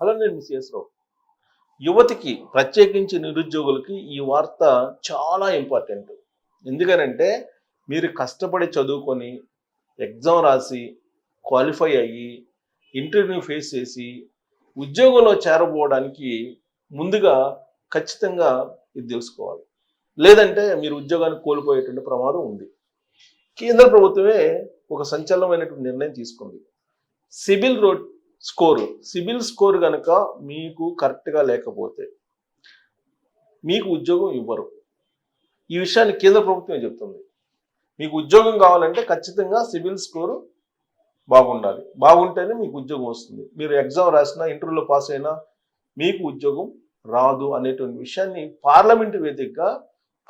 Hello నేను miss రావు. యువతికి ప్రత్యేకించి నిరుద్యోగులకి ఈ వార్త చాలా ఇంపార్టెంట్. ఎందుకనంటే మీరు కష్టపడి చదువుకొని ఎగ్జామ్ రాసి క్వాలిఫై అయ్యి ఇంటర్వ్యూ ఫేస్ చేసి ఉద్యోగంలో చేరబోవడానికి ముందుగా ఖచ్చితంగా ఇది తెలుసుకోవాలి. లేదంటే మీరు ఉద్యోగాన్ని కోల్పోయేటువంటి ప్రమాదం ఉంది. కేంద్ర ప్రభుత్వమే ఒక సంచలనమైనటువంటి నిర్ణయం తీసుకుంది. CIBIL road score. CIBIL score కనుక మీకు కరెక్ట్గా లేకపోతే మీకు ఉద్యోగం ఇవ్వరు. ఈ విషయాన్ని కేంద్ర ప్రభుత్వమే చెప్తుంది? మీకు ఉద్యోగం కావాలంటే ఖచ్చితంగా సిబిల్ స్కోరు బాగుండాలి. బాగుంటేనే మీకు ఉద్యోగం వస్తుంది. మీరు ఎగ్జామ్ రాసినా ఇంటర్వ్యూలో పాస్ అయినా మీకు ఉద్యోగం రాదు అనేటువంటి విషయాన్ని పార్లమెంటు వేదికగా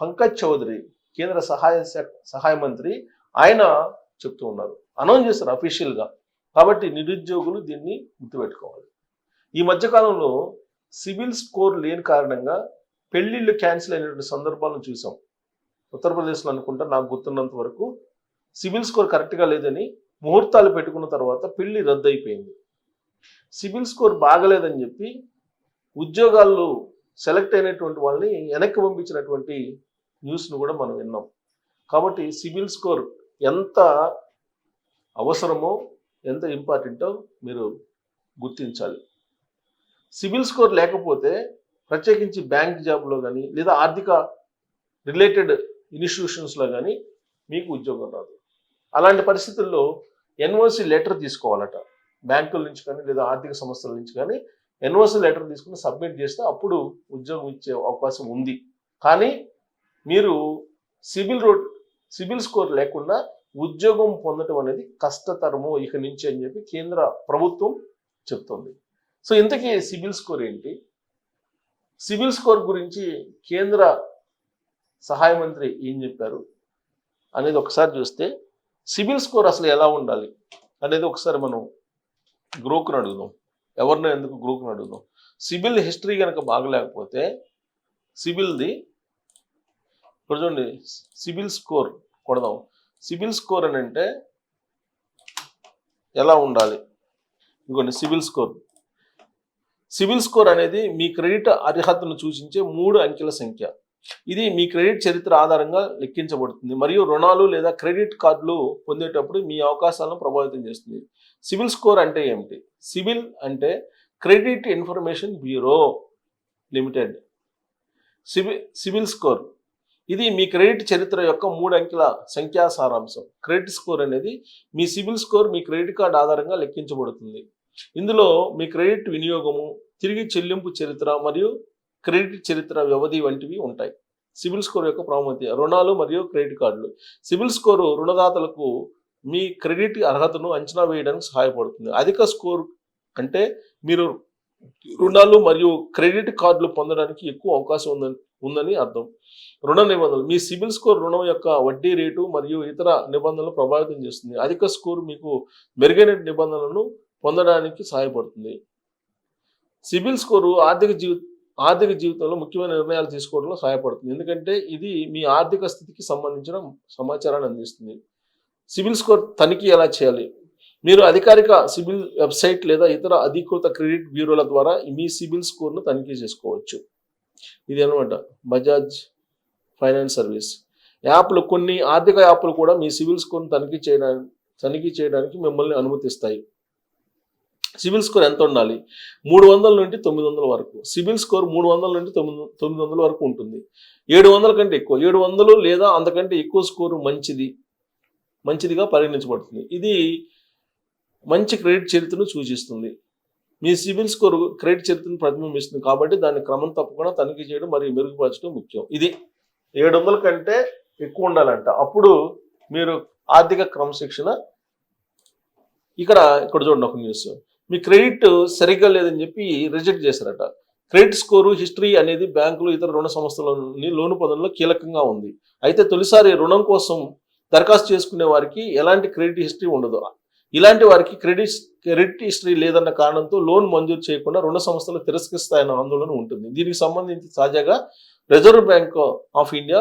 పంకజ్ చౌదరి కేంద్ర సహాయ శాఖ సహాయ మంత్రి ఆయన చెప్తూ ఉన్నారు. అనౌన్స్ చేస్తారు అఫీషియల్గా కాబట్టి నిరుద్యోగులు దీన్ని గుర్తుపెట్టుకోవాలి. ఈ మధ్యకాలంలో సివిల్ స్కోర్ లేని కారణంగా పెళ్ళిళ్ళు క్యాన్సిల్ అయినటువంటి సందర్భాలను చూసాం. ఉత్తరప్రదేశ్లో అనుకుంటా నాకు గుర్తున్నంత వరకు సివిల్ స్కోర్ కరెక్ట్గా లేదని ముహూర్తాలు పెట్టుకున్న తర్వాత పెళ్ళి రద్దు అయిపోయింది సివిల్ స్కోర్ బాగలేదని చెప్పి ఉద్యోగాల్లో సెలెక్ట్ అయినటువంటి వాళ్ళని వెనక్కి పంపించినటువంటి న్యూస్ను కూడా మనం విన్నాం. కాబట్టి సివిల్ స్కోర్ ఎంత అవసరమో ఎంత ఇంపార్టెంటో మీరు గుర్తించాలి. సిబిల్ స్కోర్ లేకపోతే ప్రత్యేకించి బ్యాంక్ జాబ్లో కానీ లేదా ఆర్థిక రిలేటెడ్ ఇన్స్టిట్యూషన్స్లో కానీ మీకు ఉద్యోగం రాదు. అలాంటి పరిస్థితుల్లో ఎన్ఓసి లెటర్ తీసుకోవాలట. బ్యాంకుల నుంచి కానీ లేదా ఆర్థిక సంస్థల నుంచి కానీ ఎన్ఓసి లెటర్ తీసుకుని సబ్మిట్ చేస్తే అప్పుడు ఉద్యోగం ఇచ్చే అవకాశం ఉంది. కానీ మీరు సిబిల్ రోడ్ సిబిల్ స్కోర్ లేకుండా ఉద్యోగం పొందటం అనేది కష్టతరము ఇక నుంచి అని చెప్పి కేంద్ర ప్రభుత్వం చెప్తుంది. సో ఇంతకీ సిబిల్ స్కోర్ ఏంటి? సిబిల్ స్కోర్ గురించి కేంద్ర సహాయ మంత్రి ఏం చెప్పారు అనేది ఒకసారి చూస్తే సిబిల్ స్కోర్ అసలు ఎలా ఉండాలి అనేది ఒకసారి మనం గ్రూప్ను అడుగుదాం. ఎవరినో ఎందుకు గ్రూప్ను అడుగుదాం. సిబిల్ హిస్టరీ కనుక బాగలేకపోతే సిబిల్ది ఇప్పుడు చూడండి సిబిల్ స్కోర్ కొడదాం. సిబిల్ స్కోర్ అని అంటే ఎలా ఉండాలి? ఇదిగోండి సిబిల్ స్కోర్. సిబిల్ స్కోర్ అనేది మీ క్రెడిట్ అర్హతను సూచించే మూడు అంకెల సంఖ్య. ఇది మీ క్రెడిట్ చరిత్ర ఆధారంగా లెక్కించబడుతుంది. మరియు రుణాలు లేదా క్రెడిట్ కార్డులు పొందేటప్పుడు మీ అవకాశాలను ప్రభావితం చేస్తుంది. సిబిల్ స్కోర్ అంటే ఏమిటి? సివిల్ అంటే క్రెడిట్ ఇన్ఫర్మేషన్ బ్యూరో లిమిటెడ్. సివి సిబిల్ స్కోర్. ఇది మీ క్రెడిట్ చరిత్ర యొక్క మూడు అంకెల సంఖ్యా సారాంశం. క్రెడిట్ స్కోర్ అనేది మీ సిబిల్ స్కోర్ మీ క్రెడిట్ కార్డ్ ఆధారంగా లెక్కించబడుతుంది. ఇందులో మీ క్రెడిట్ వినియోగము తిరిగి చెల్లింపు చరిత్ర మరియు క్రెడిట్ చరిత్ర వ్యవధి వంటివి ఉంటాయి. సిబిల్ స్కోర్ యొక్క ప్రాముఖ్యత రుణాలు మరియు క్రెడిట్ కార్డులు. సిబిల్ స్కోరు రుణదాతలకు మీ క్రెడిట్ అర్హతను అంచనా వేయడానికి సహాయపడుతుంది. అధిక స్కోర్ అంటే మీరు రుణాలు మరియు క్రెడిట్ కార్డులు పొందడానికి ఎక్కువ అవకాశం ఉందని ఉందని అర్థం. రుణ నిబంధనలు. మీ సిబిల్ స్కోర్ రుణం యొక్క వడ్డీ రేటు మరియు ఇతర నిబంధనలు ప్రభావితం చేస్తుంది. అధిక స్కోర్ మీకు మెరుగైన నిబంధనలను పొందడానికి సహాయపడుతుంది. సిబిల్ స్కోరు ఆర్థిక జీవి ఆర్థిక జీవితంలో ముఖ్యమైన నిర్ణయాలు తీసుకోవడంలో సహాయపడుతుంది. ఎందుకంటే ఇది మీ ఆర్థిక స్థితికి సంబంధించిన సమాచారాన్ని అందిస్తుంది. సిబిల్ స్కోర్ తనిఖీ ఎలా చేయాలి? మీరు అధికారిక సిబిల్ వెబ్సైట్ లేదా ఇతర అధికృత క్రెడిట్ బ్యూరోల ద్వారా మీ సిబిల్ స్కోర్ను తనిఖీ చేసుకోవచ్చు. ఇది అనమాట బజాజ్ ఫైనాన్స్ సర్వీస్. యాప్లు కొన్ని ఆర్థిక యాప్లు కూడా మీ సిబిల్ స్కోర్ను తనిఖీ చేయడానికి తనిఖీ చేయడానికి మిమ్మల్ని అనుమతిస్తాయి. సిబిల్ స్కోర్ ఎంత ఉండాలి? మూడు వందల నుండి తొమ్మిది వందల వరకు. సిబిల్ స్కోర్ మూడు వందల నుండి తొమ్మిది తొమ్మిది వందల వరకు ఉంటుంది. ఏడు వందల కంటే ఎక్కువ. ఏడు వందలు లేదా అంతకంటే ఎక్కువ స్కోరు మంచిది. మంచిదిగా పరిగణించబడుతుంది. ఇది మంచి క్రెడిట్ చరిత్రను సూచిస్తుంది. మీ సిబిల్ స్కోర్ క్రెడిట్ చరిత్రను ప్రతిబింబిస్తుంది కాబట్టి దాన్ని క్రమం తప్పకుండా తనిఖీ చేయడం మరియు మెరుగుపరచడం ముఖ్యం. ఇది ఏడు వందల కంటే ఎక్కువ ఉండాలంట. అప్పుడు మీరు ఆర్థిక క్రమశిక్షణ ఇక్కడ ఇక్కడ చూడండి ఒక న్యూస్. మీ క్రెడిట్ సరిగ్గా లేదని చెప్పి రిజెక్ట్ చేశారట. క్రెడిట్ స్కోరు హిస్టరీ అనేది బ్యాంకులు ఇతర రుణ సంస్థలని లోను పొందడంలో కీలకంగా ఉంది. అయితే తొలిసారి రుణం కోసం దరఖాస్తు చేసుకునే వారికి ఎలాంటి క్రెడిట్ హిస్టరీ ఉండదు. ఇలాంటి వారికి క్రెడిట్ క్రెడిట్ హిస్టరీ లేదన్న కారణంతో లోన్ మంజూరు చేయకుండా రుణ సంస్థలు తిరస్కరిస్తాయన్న ఆందోళన ఉంటుంది. దీనికి సంబంధించి తాజాగా రిజర్వ్ బ్యాంక్ ఆఫ్ ఇండియా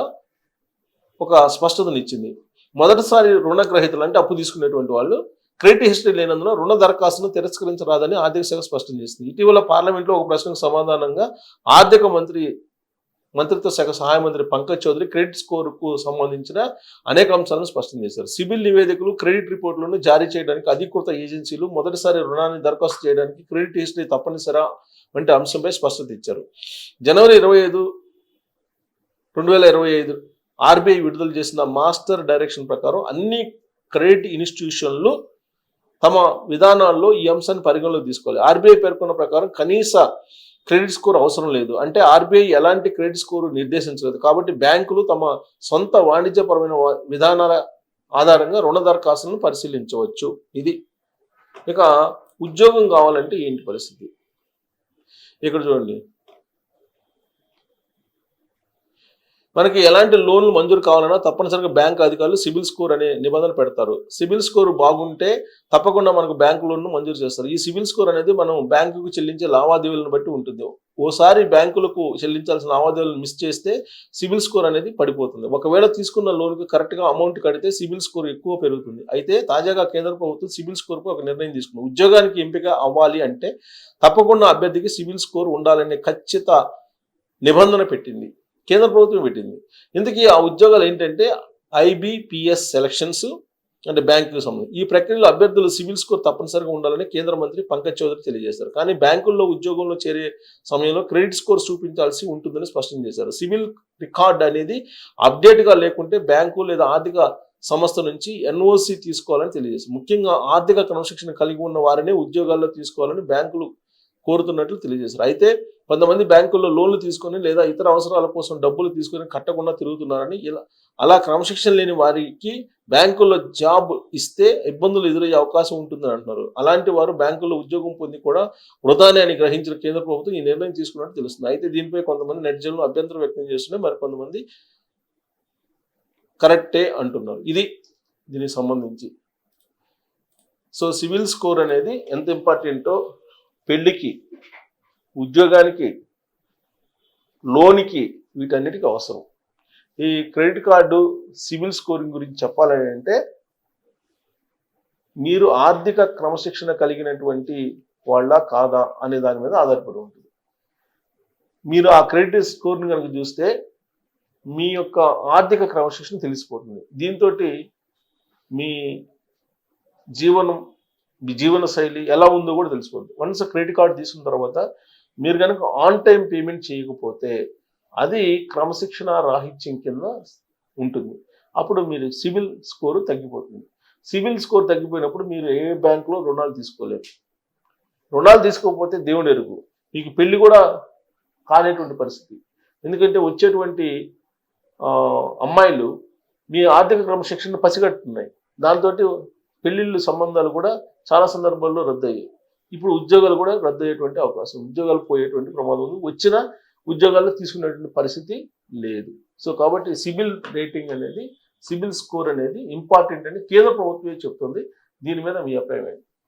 ఒక స్పష్టతనిచ్చింది మొదటిసారి రుణగ్రహీతలు అంటే అప్పు తీసుకునేటువంటి వాళ్ళు క్రెడిట్ హిస్టరీ లేనందున రుణ దరఖాస్తును తిరస్కరించరాదని ఆర్థిక శాఖ స్పష్టం చేసింది. ఇటీవల పార్లమెంట్లో ఒక ప్రశ్నకు సమాధానంగా ఆర్థిక మంత్రి మంత్రిత్వ శాఖ సహాయ మంత్రి పంకజ్ చౌదరి క్రెడిట్ స్కోర్కు సంబంధించిన అనేక అంశాలను స్పష్టం చేశారు. సిబిల్ నివేదికలు క్రెడిట్ రిపోర్టులను జారీ చేయడానికి అధికృత ఏజెన్సీలు మొదటిసారి రుణాన్ని దరఖాస్తు చేయడానికి క్రెడిట్ హిస్టరీ తప్పనిసరి వంటి అంశంపై స్పష్టత ఇచ్చారు. జనవరి ఇరవై ఐదు రెండు వేల ఇరవై ఐదు ఆర్బీఐ విడుదల చేసిన మాస్టర్ డైరెక్షన్ ప్రకారం అన్ని క్రెడిట్ ఇన్స్టిట్యూషన్లు తమ విధానాల్లో ఈ అంశాన్ని పరిగణలోకి తీసుకోవాలి. ఆర్బీఐ పేర్కొన్న ప్రకారం కనీస క్రెడిట్ స్కోర్ అవసరం లేదు. అంటే ఆర్బీఐ ఎలాంటి క్రెడిట్ స్కోర్ నిర్దేశించలేదు. కాబట్టి బ్యాంకులు తమ సొంత వాణిజ్యపరమైన వా- విధానాల ఆధారంగా రుణ దరఖాస్తులను పరిశీలించవచ్చు. ఇది ఇక ఉద్యోగం కావాలంటే ఏంటి పరిస్థితి? ఇక్కడ చూడండి. మనకి ఎలాంటి లోన్లు మంజూరు కావాలన్నా తప్పనిసరిగా బ్యాంక్ అధికారులు సిబిల్ స్కోర్ అనే నిబంధన పెడతారు. సిబిల్ స్కోర్ బాగుంటే తప్పకుండా మనకు బ్యాంకు లోన్ను మంజూరు చేస్తారు. ఈ సిబిల్ స్కోర్ అనేది మనం బ్యాంకుకు చెల్లించే లావాదేవీలను బట్టి ఉంటుంది. ఓసారి బ్యాంకులకు చెల్లించాల్సిన లావాదేవీలను మిస్ చేస్తే సిబిల్ స్కోర్ అనేది పడిపోతుంది. ఒకవేళ తీసుకున్న లోన్కి కరెక్ట్గా అమౌంట్ కడితే సిబిల్ స్కోర్ ఎక్కువ పెరుగుతుంది. అయితే తాజాగా కేంద్ర ప్రభుత్వం సిబిల్ స్కోర్కు ఒక నిర్ణయం తీసుకుంది. ఉద్యోగానికి ఎంపిక అవ్వాలి అంటే తప్పకుండా అభ్యర్థికి సిబిల్ స్కోర్ ఉండాలనే ఖచ్చిత నిబంధన పెట్టింది. కేంద్ర ప్రభుత్వం పెట్టింది. ఇందుకీ ఆ ఉద్యోగాలు ఏంటంటే ఐబిపిఎస్ సెలక్షన్స్ అంటే బ్యాంకుకు సంబంధించి. ఈ ప్రక్రియలో అభ్యర్థులు సివిల్ స్కోర్ తప్పనిసరిగా ఉండాలని కేంద్ర మంత్రి పంకజ్ చౌదరి తెలియజేశారు. కానీ బ్యాంకుల్లో ఉద్యోగంలో చేరే సమయంలో క్రెడిట్ స్కోర్ చూపించాల్సి ఉంటుందని స్పష్టం చేశారు. సివిల్ రికార్డ్ అనేది అప్డేట్గా లేకుంటే బ్యాంకు లేదా ఆర్థిక సంస్థ నుంచి ఎన్ఓసి తీసుకోవాలని తెలియజేశారు. ముఖ్యంగా ఆర్థిక క్రమశిక్షణ కలిగి ఉన్న వారినే ఉద్యోగాల్లో తీసుకోవాలని బ్యాంకులు కోరుతున్నట్లు తెలియజేశారు. అయితే కొంతమంది బ్యాంకుల్లో లోన్లు తీసుకొని లేదా ఇతర అవసరాల కోసం డబ్బులు తీసుకొని కట్టకుండా తిరుగుతున్నారని ఇలా అలా క్రమశిక్షణ లేని వారికి బ్యాంకుల్లో జాబ్ ఇస్తే ఇబ్బందులు ఎదురయ్యే అవకాశం ఉంటుందని అంటున్నారు. అలాంటి వారు బ్యాంకుల్లో ఉద్యోగం పొంది కూడా వృధానే అని గ్రహించిన కేంద్ర ప్రభుత్వం ఈ నిర్ణయం తీసుకున్నట్టు తెలుస్తుంది. అయితే దీనిపై కొంతమంది నెటిజన్లు అభ్యంతరం వ్యక్తం చేస్తున్నాయి మరి కొంతమంది కరెక్టే అంటున్నారు. ఇది దీనికి సంబంధించి. సో సివిల్ స్కోర్ అనేది ఎంత ఇంపార్టెంటో పెళ్ళికి ఉద్యోగానికి లోనికి వీటన్నిటికీ అవసరం. ఈ క్రెడిట్ కార్డు సివిల్ స్కోరింగ్ గురించి చెప్పాలని అంటే మీరు ఆర్థిక క్రమశిక్షణ కలిగినటువంటి వాళ్ళ కాదా అనే దాని మీద ఆధారపడి ఉంటుంది. మీరు ఆ క్రెడిట్ స్కోర్ని కనుక చూస్తే మీ యొక్క ఆర్థిక క్రమశిక్షణ తెలిసిపోతుంది. దీంతో మీ జీవనం మీ జీవన శైలి ఎలా ఉందో కూడా తెలిసిపోతుంది. వన్స్ క్రెడిట్ కార్డు తీసుకున్న తర్వాత మీరు కనుక ఆన్ టైం పేమెంట్ చేయకపోతే అది క్రమశిక్షణ రాహిత్యం కింద ఉంటుంది. అప్పుడు మీరు సివిల్ స్కోరు తగ్గిపోతుంది. సివిల్ స్కోర్ తగ్గిపోయినప్పుడు మీరు ఏ బ్యాంకులో రుణాలు తీసుకోలేరు. రుణాలు తీసుకోకపోతే దేవుడు ఎరుగు. మీకు పెళ్ళి కూడా కానేటువంటి పరిస్థితి. ఎందుకంటే వచ్చేటువంటి అమ్మాయిలు మీ ఆర్థిక క్రమశిక్షణ పసిగట్టున్నాయి. దాంతో పెళ్ళిళ్ళు సంబంధాలు కూడా చాలా సందర్భాల్లో రద్దయ్యాయి. ఇప్పుడు ఉద్యోగాలు కూడా రద్దయ్యేటువంటి అవకాశం. ఉద్యోగాలు పోయేటువంటి ప్రమాదం ఉంది. వచ్చిన ఉద్యోగాల్లో తీసుకునేటువంటి పరిస్థితి లేదు. సో కాబట్టి సిబిల్ రేటింగ్ అనేది సిబిల్ స్కోర్ అనేది ఇంపార్టెంట్ అని కేంద్ర ప్రభుత్వమే చెప్తుంది. దీని మీద మీ అభిప్రాయం ఏంటి?